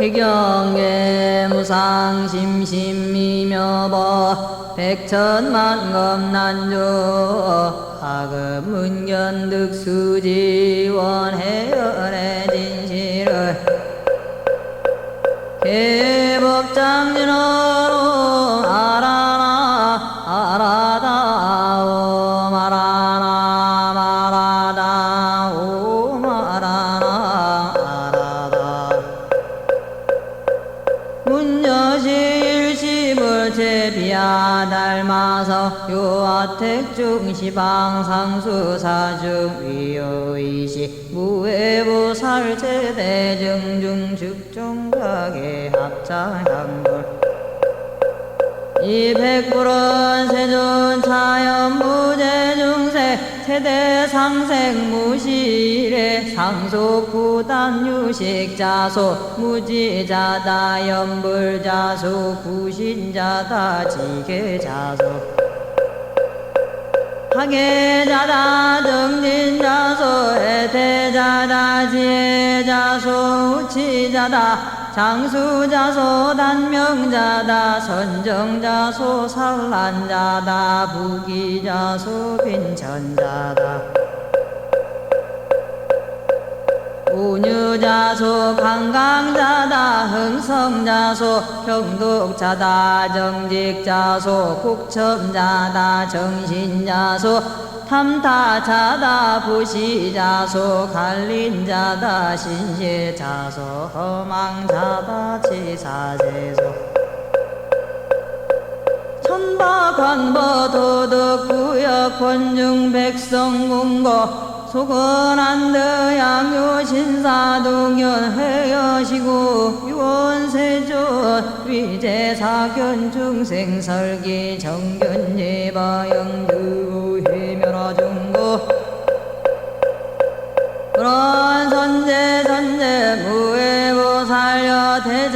해경계 무상심심미묘법 백천만 검난조 하급 문견득 수지원 해열의 중시방 상수 사중 위요이시 무해보살 제대정중 즉종각의 합장향불 이 백불은 세존 차연 무제중세 세대 상생 무실의 상속 부단 유식 자소 무지자다 연불 자소 부신자다 지계 자소 하계자다 정진자 소 해태자다 지혜자 소 우치자다 장수자 소 단명자다 선정자 소 산란자다 부기자 소 빈천자다 우유자소 강강자다 흥성자소 경독자다 정직자소 국첨자다 정신자소 탐타자다 부시자소 갈린자다 신실자소 허망자다 지사제소. 천박한보 도덕 구역 권중 백성 공고 소건한드 양요 신사동현 회여시고 유원세존 위제사견 중생설기 정견 예바영유 해멸화중고 그런 선제 선제 대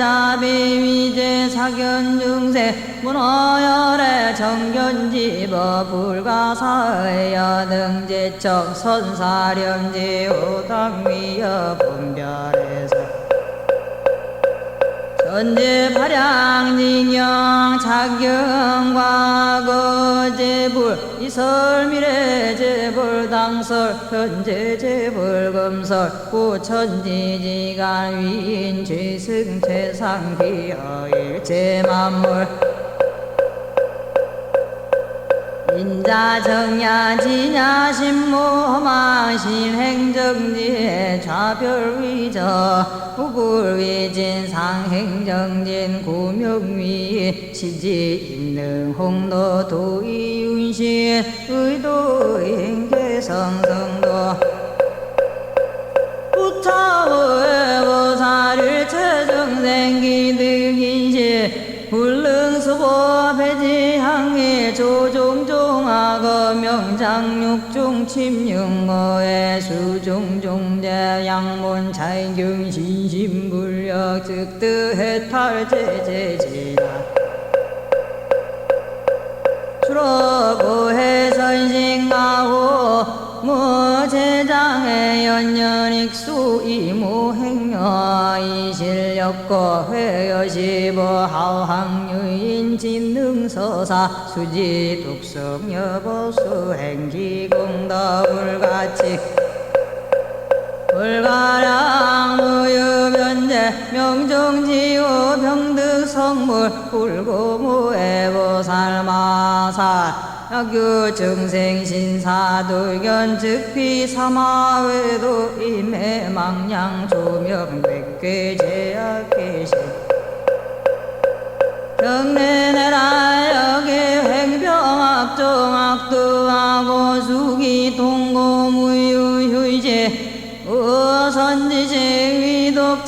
자비 위제 사견 중세 문어열의 정견지버 불가사의 등제척 선사령지 오당위여 분별해서 전제 발양징영 작경과 거제불 이설 미래 제불 당설 현재 제불 검설 구천지지간 위인 죄승 최상 기어일제 만물 인자 정야 지냐 신모 허망 신행정지 좌별 위저 후불 위진 상행정진 구명위 시지 인능 홍도 도의 윤신 의도 인계성성도. 부차의 명장육종 침융거의 수종종대 양문 차인경 신심불력 즉득해탈제제지나 수로보해 선싱가호 무 연연익수 이무행여 이실력거 회여시보 하황유인 진능서사 수지 독성 여보수 행기공더불같이 불가량 무유변제 명종지호 병득성물 불고무해보살마사 약유 증생신사도견 즉피 사마외도 임해 망량 조명 백괴 제약계신 경내내라 여기 횡병 악종 악두하고 수기 동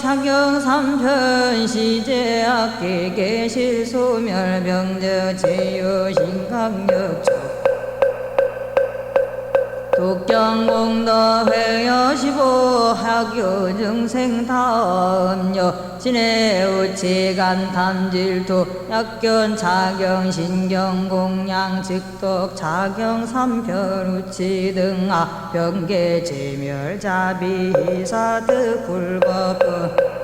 착경 삼편 시제 악기 계실 소멸병저 제유신강력 조 독경공도 회여시보 학교 증생타음요 진해우치간 탐질투 약견 자경 신경 공양 즉독 자경 삼편우치 등아 병계 제멸 자비 사드 불법은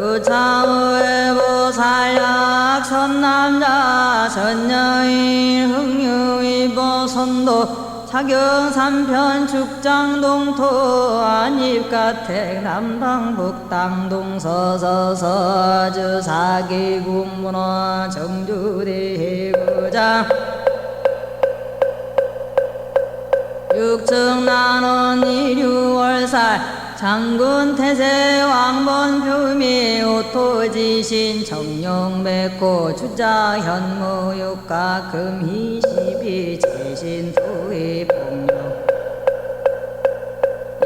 유창의 보살약 선남자 선여인 흥유의 보선도 차경삼편 축장동토 안입가택 남당 북당 동서서서 주 사기 국문화 정주대구장 육청난원 이류월살 장군 태세 왕본 표미 오토지신 정령백고 주자 현무 육가 금희시비 제신 투의 폭력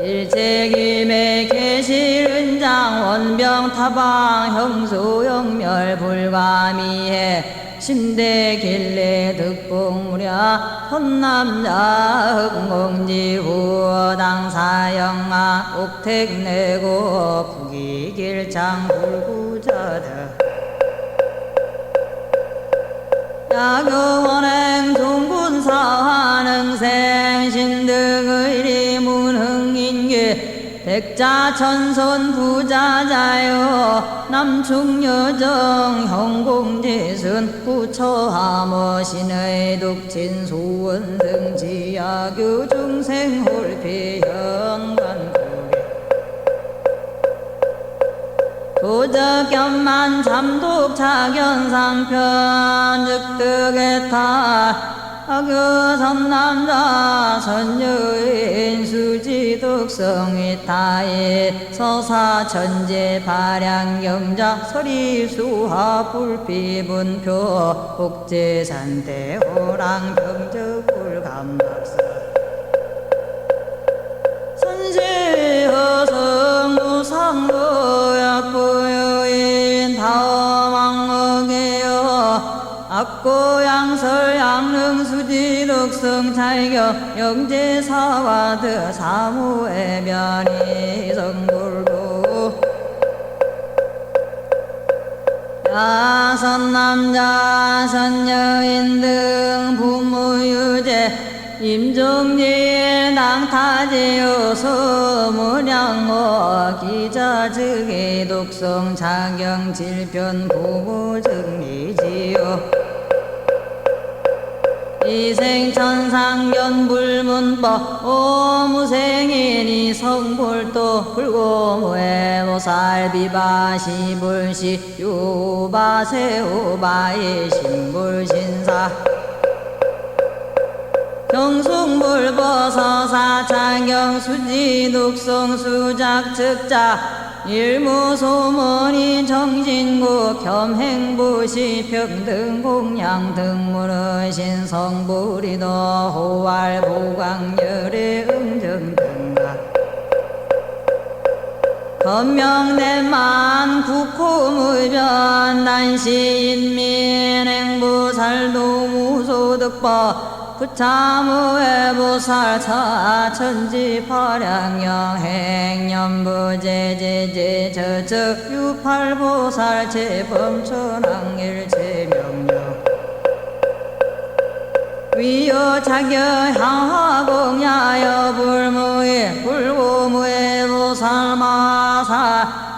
일제김에 계실은장 원병 타방 형소영멸 불가미해 심대 길래 득봉무랴 헌남자 흥공지 후당사영아 옥택내고 북이길장 불구자다 야교원행 종군사환응생 신득의리 문흥인계 백자천손 부자자요. 남충여정 형공지순 부처하머신의 독진 소원 등 지야교 중생 홀피 현관국에. 도적견만 잠독 자견상편 즉득의 타 아교선 남자 선여인 수지독성이 타에 서사 천재 발양경자 서리수하 불피분표 복제산대 호랑 병적불 감락사. 선시허성 무상도 약부 악고양설 양릉수지덕성 찰경 영제사와드 사무의 변이 성불도 야선남자 선여인 등 부무유제 임종리의 낭타지요 소문양어 기자 즉의 독성 자경 질변 부부정리지요 이생천상견 불문법 오무생인이 성불도 불고무에 보살 비바시 불시 유바세우바의 신불신사 경숭불보서사 창경수지 독성수작 즉자 일무소문이 정진구 겸행부시 평등공양 등문의신 성불이도 호활보광열의 응정 등가. 건명내만 국호무변 난시인민행보살도 무소득법 부차무의 보살 사천지 파량영 행념부제제제 저적 유팔보살 제범천왕일체명령. 위여 자겨 향화공야여 불무에 불고무에 보살마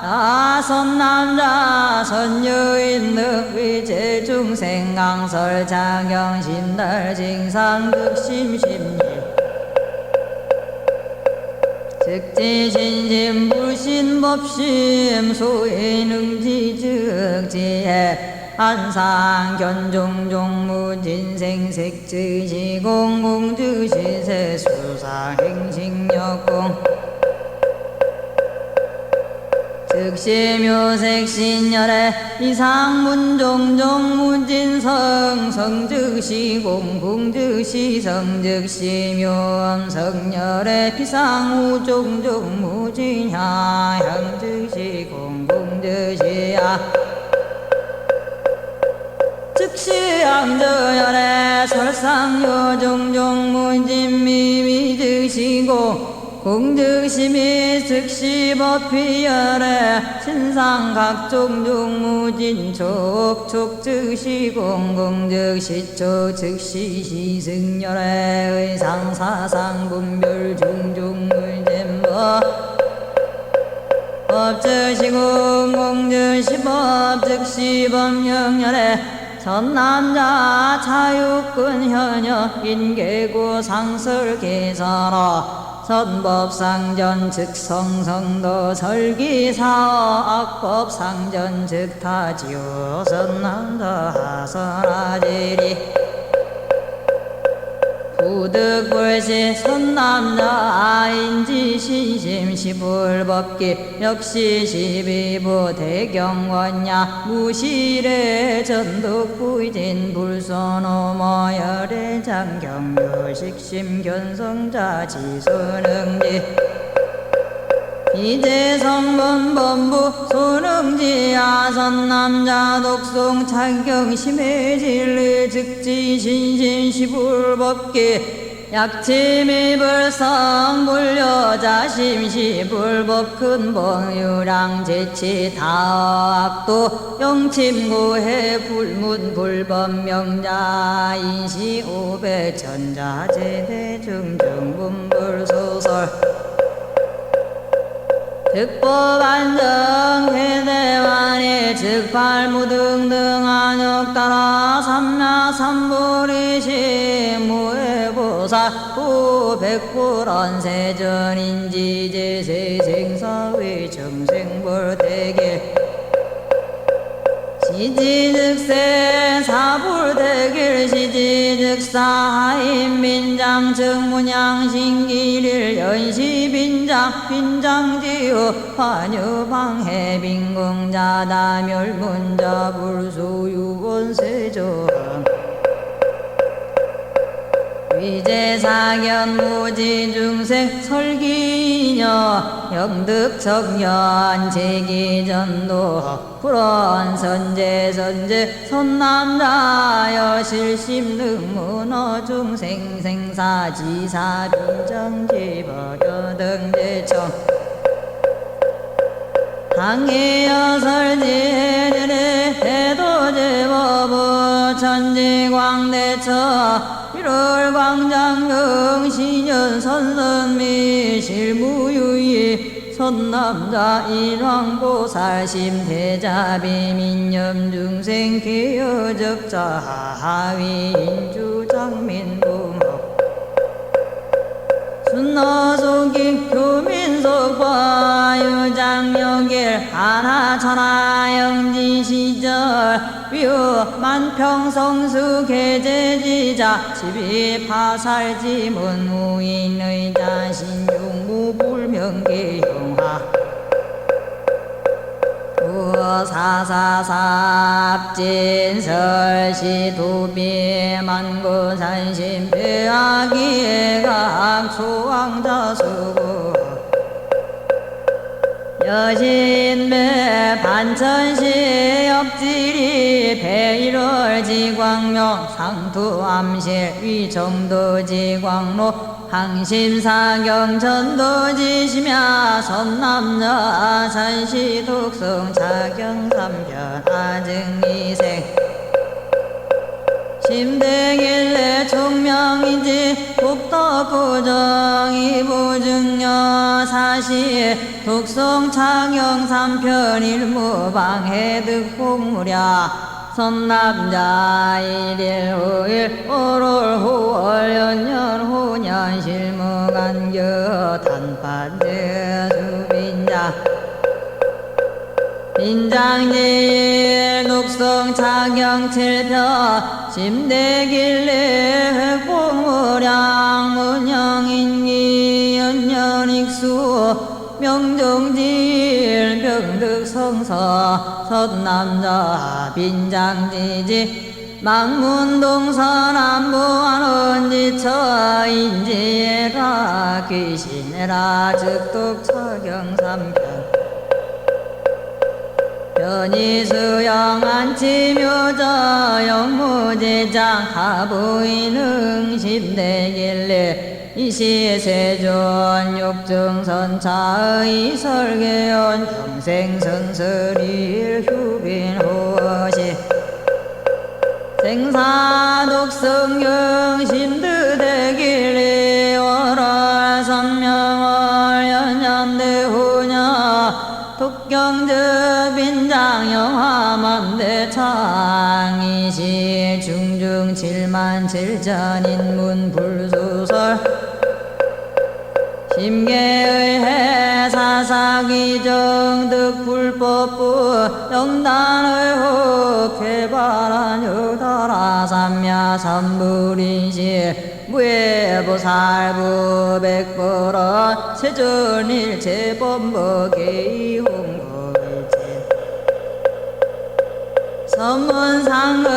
사 아선남자 선여인 늑위제 중생 강설 자경신달 징상 극심 심리. 즉지 신심 불신 법심 소인 응지 즉지해 한상 견종 종무 진생 색지시 공공주 시세 수사 행식 역공 즉시묘색신열의 이상문종종무진성 성즉시 공공즉시 성즉시 묘엄성열의 비상우종종 무진향 향즉시 공공즉시야. 즉시양저열의 설상요종종무진미미즉시고 공즉시미 즉시 법피열의 신상 각종 종무진 촉 촉 즉시 공공 즉시 초 즉시 시승열의 의상 사상 분별 중종물잼뭐 법즉시공 공즉시법 즉시법 영렬에 전남자 자유권 현역 인계구 상설 계산어 선법상전 즉 성성도 설기사어 악법상전 즉 타지요 선남자 하선하지리 부득불시 선남자 인지 신심 시불법기 역시 시비부 대경원야 무실의 전독부진 불소노모 열애장 경유식심 견성자 지수능지 이제성본본부 소능지 아선남자 독송 창경 심해 진리 즉지 신신 시불법기 약침이 불성 불여자 심시 불법 근본 유랑 제치 다악도 영침고해 불문 불법 명자 인시 오배 천자 제대 중중 문불소설 득법안정 회대만의 즉팔무등등 안역 따라 삼나 삼보리시 무해보사 후백불원 세전인지 제세생사위 정생불대길 시지즉세 사불대길 시지즉사하인 민장 정문양 신기릴 연시 빈장 빈장지우 환유방해 빈궁자다 멸문자 불소유원세조 위제사견 무지 중생 설기녀 영득 청년 제기전도 불원 선제 선제 손남자 여 실심 능문어 중생 생사 지사 빈정지버 여등제청. 항해여 설지 1월 광장경 신년 선선미 실무유의 선남자 일왕보살 심 대자비 민념 중생 개여적자 하위 인주 장민부목 순 너속이 교민속 과 유장여길 하나 천하 영지 시절 위우 만평성수 계제지자 집이 파살지문 우인의 자신 용무불명계용하 우 사사삽진설시 도비만고산심 폐하기각 소왕자수구. 여신배 반천시 옆지리 배일월 지광명 상투암실 위정도 지광로 항심사경 전도지시며 선남자 산시 독성 자경삼변 아증이생 심대길래 총명인지 복덕부정 이 부증녀 사시 독성 창영 삼편 일무방해 득폭무랴 선남자 일일 후일 오롤 후월 연년 후년 실무간겨 단판제 수빈자. 빈장지일 녹성 차경 칠펴 심대길래 획봉무량 문영인기 연년 익수 명정지일 병득성서 선남자 빈장지지 망문동선 안보하는 지처 인지해라 귀신해라 즉독 처경삼편. 변이수영 안치묘저 영무제장 하부인흥 십대길래 이시세존 육중선차의 설계원 평생선설일 휴빈호시. 생사 흑 개발한 유다라 삼야 삼불인시 무예보살부 백보라 세존일체 법무 개이홍거이체 선문상의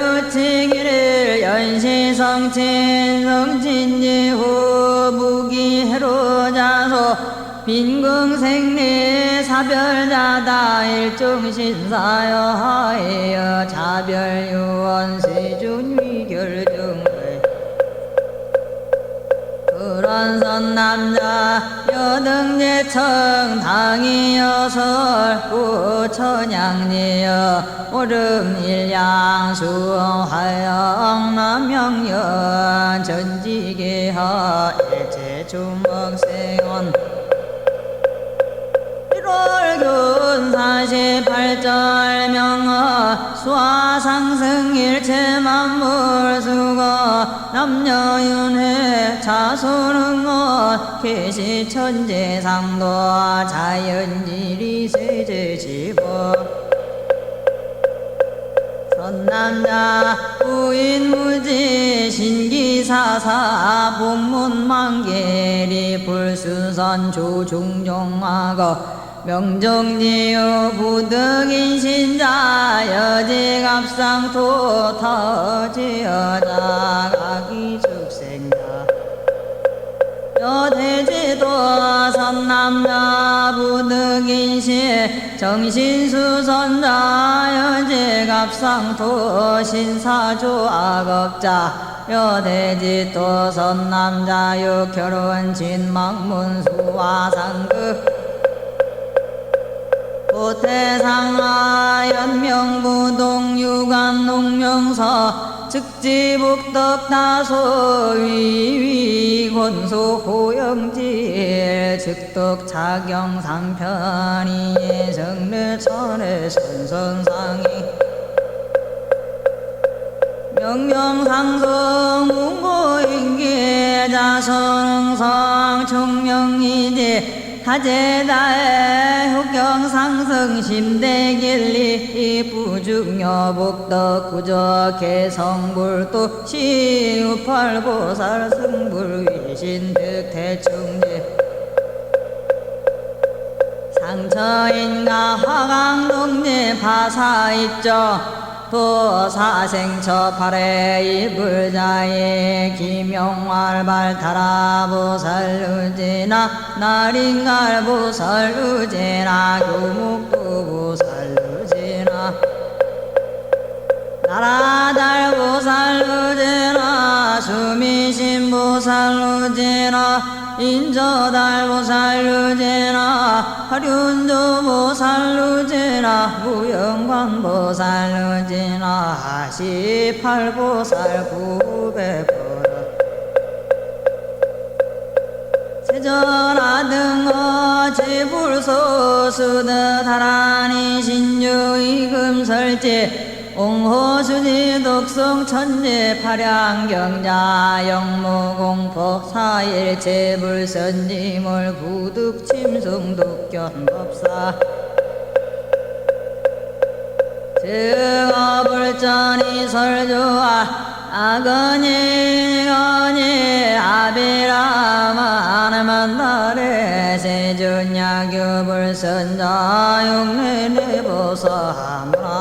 유치기를 연시성친 성진지후 무기해로자소 빈궁생리 사별자다 일종신사여 하여 자별유원 세존위결정의 그런 선남자 여등제청 당이여설 구천양지여 오름일양수화영 남영연 전지계하 일체주먹생원 1월균 48절 명어 수화상승 일체 만물 수거 남녀윤회 자손응어 계시천재상도 자연지리 세제지법 선남자 부인무지 신기사사 복문만계리 불수선 조중종하고 명정지요 부득인 신자 여직압상토 터지여자가기 죽생자. 여대지도 선남자 부득인 시 정신수선자 여직압상토 신사조 악업자. 여대지도 선남자 육결혼 진망문수화상극 고태상하 연명부동 유관 농명서 즉지북덕 다소 위위 권소 호영질 즉덕 자경 상편이 정례 천의 선선상이 명명상성 문고인계 자선응상 청명이지 하제다의 효경상승 심대길리 부중여복덕 구저 개성불도 시우팔보살 승불위신 득대충제. 상처인가 화강동제 파사있죠 도사생처 팔에 이불자에 김용활발 타라보살루지나 나린갈보살루지나 교묵도보살루지나 나라달보살루지나 수미신보살루지나 인저달보살루지나 화륜도보살루지나 무영관보살루지나 하시팔보살 구백보라 세전하등어 지불소수드다라니 신유이금설제 옹호수지 독성 천재 파량경자 영무공포 사일체 불선지물 구득 침승 독견 법사 증어불전이 설조아 아거니 거니 아비라마 만달에 세준야교불선자 용내내보사 하문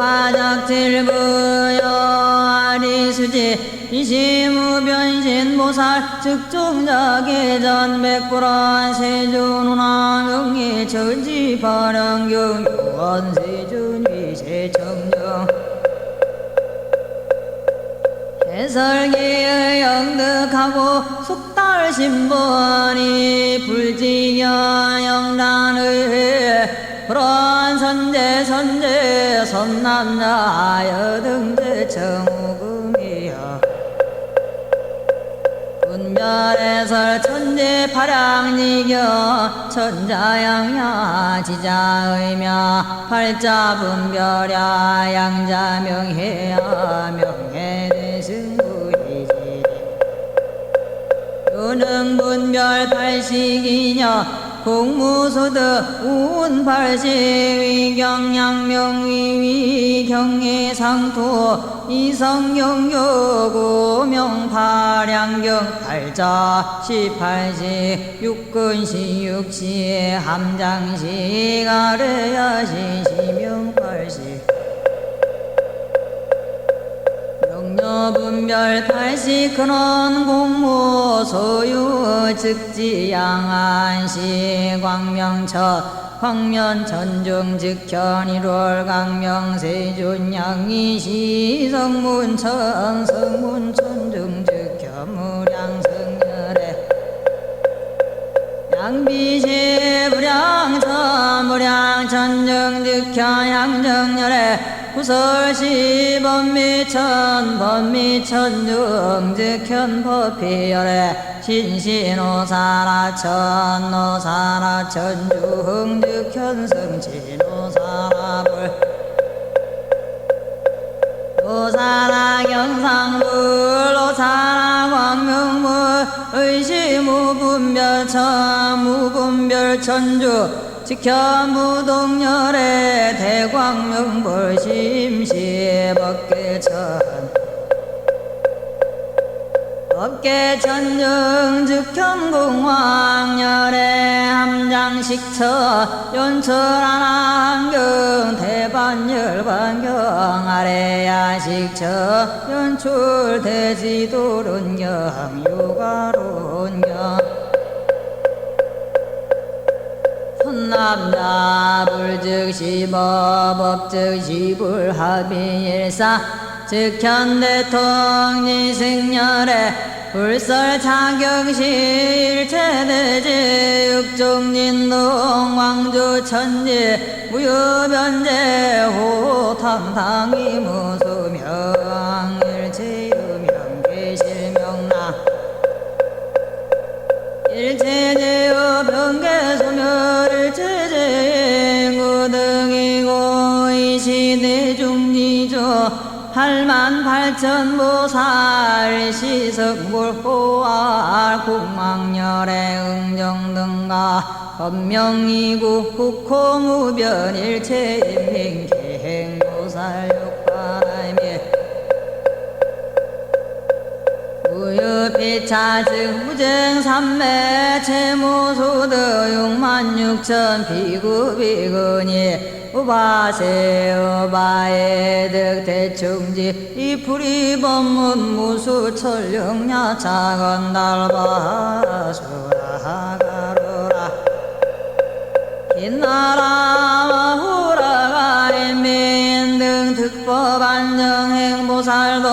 급파작질부여. 아리수지 이시무변신보살 즉종자계전 백불안 세존우나 명예 천지파량경 유원세존 위세청정. 해설기의 영득하고 숙달신번이 불지견 영란의 불안 선제 선제 선남자 여등제 정우금이여. 분별 별에서 천재 파랑니겨 천자양야 지자의며 팔자 분별야 양자명해야 명해대승구이지. 유능분별 팔식이냐 공무소득 운팔시 위경양명위위 경예상토 이성경교고 명파량경 팔자 시팔시 육근시 육시 함장시 가래야시 시명팔시 명료분별 팔시 근원 공무 소유 즉지 양안시 광명첫 광면 전중 즉현 1월 강명 세존 양이시 성문천 성문천중 즉현 무량 성렬에. 양비시 무량천 무량천정 득현 양정열에 구설시 번미천 번미천중 득현 법피열에 신신오사라천 노사라천중 득현 성친오사라불. 오사라 경상불 오사라 광명물 의시무분별천 무분별천주 지켜 무동열의 대광명불 심시 법계천. 법계천정 즉현공황열의 함장식처 연철하난경 대반열반경 아래야식처 연출대지도론경 유가론경 남자 불즉시법 법즉시 불합의일사 즉현대통리 승열에 불설 자격시 일체대지 육종진동 왕주 천지 무유변제 호탐탕이 무수 만 발천보살 시석불호알 국망열의 응정등가 법명이구 국호무변 일체인민기행보살 육바라밀 우유피차증 무증삼매 채무소득 육만육천 비구비근이 우바세 우바에 득 대충지. 이풀이 법문 무수 철령야 차건달바 수라가로라. 긴나라 후라가 인민등 특법 안정행 보살도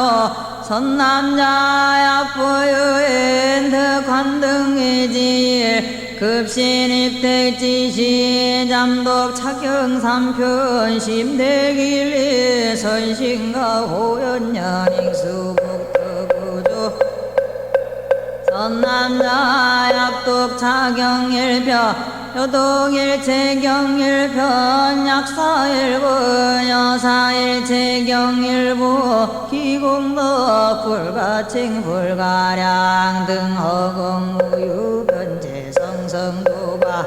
선남자 약부유인 득환등의 지일 급신 입택 지시 잠독 착경 삼편 심대길리 선신가 호연년 익수북특구조. 선남자 약독 차경일표 여독일체경일편 약사일부 여사일체경일부 기공덕 불가칭 불가량 등 허공무유변제 성성도바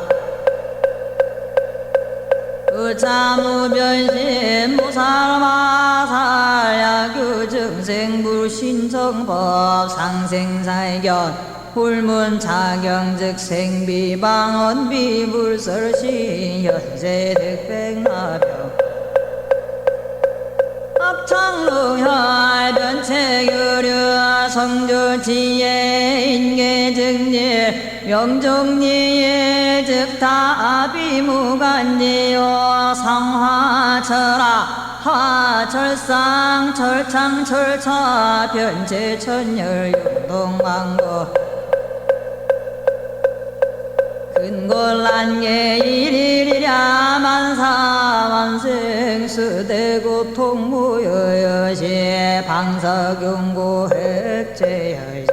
의자무변신 무살마살 야규증생불신정법 상생사견 홀문 자경즉 생비방 언비불설시 현세득백나병 합 창루혈 변체교류 성조지혜 인계증일 명종리의 즉다비무간지요. 상화철아 화철상 철창 철차 변제천열 용동왕고. 근골난계 일일이 수대고통무여여시 방석용고 획제여시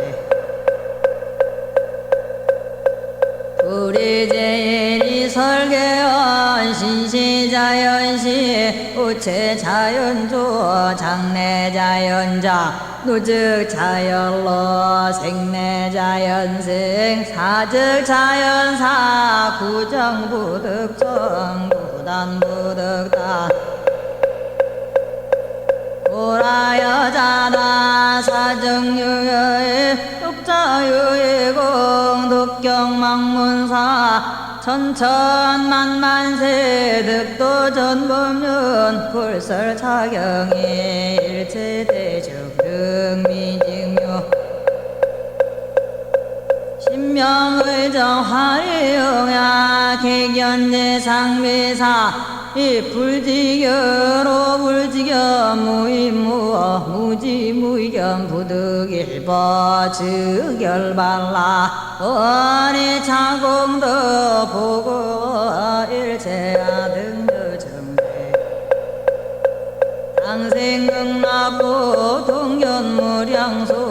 제일이 설계원 신시자연시 우체자연조 장래자연자 누즉자연로 생래자연생 사즉자연사 구정부득정 부단부득단 보라 여자다 사정유여의 독자유의공 독경망문사 천천만만세 득도 전범윤 불설차경이 일체대적 등미직묘 신명의정 화리용야 개견제 상비사 이 불지겨로 불지겨 무인무어 무지무이견 부득일보 즉열발라 원이 차공도 보고 일체야 등도 정대 당생극나부 동견무량소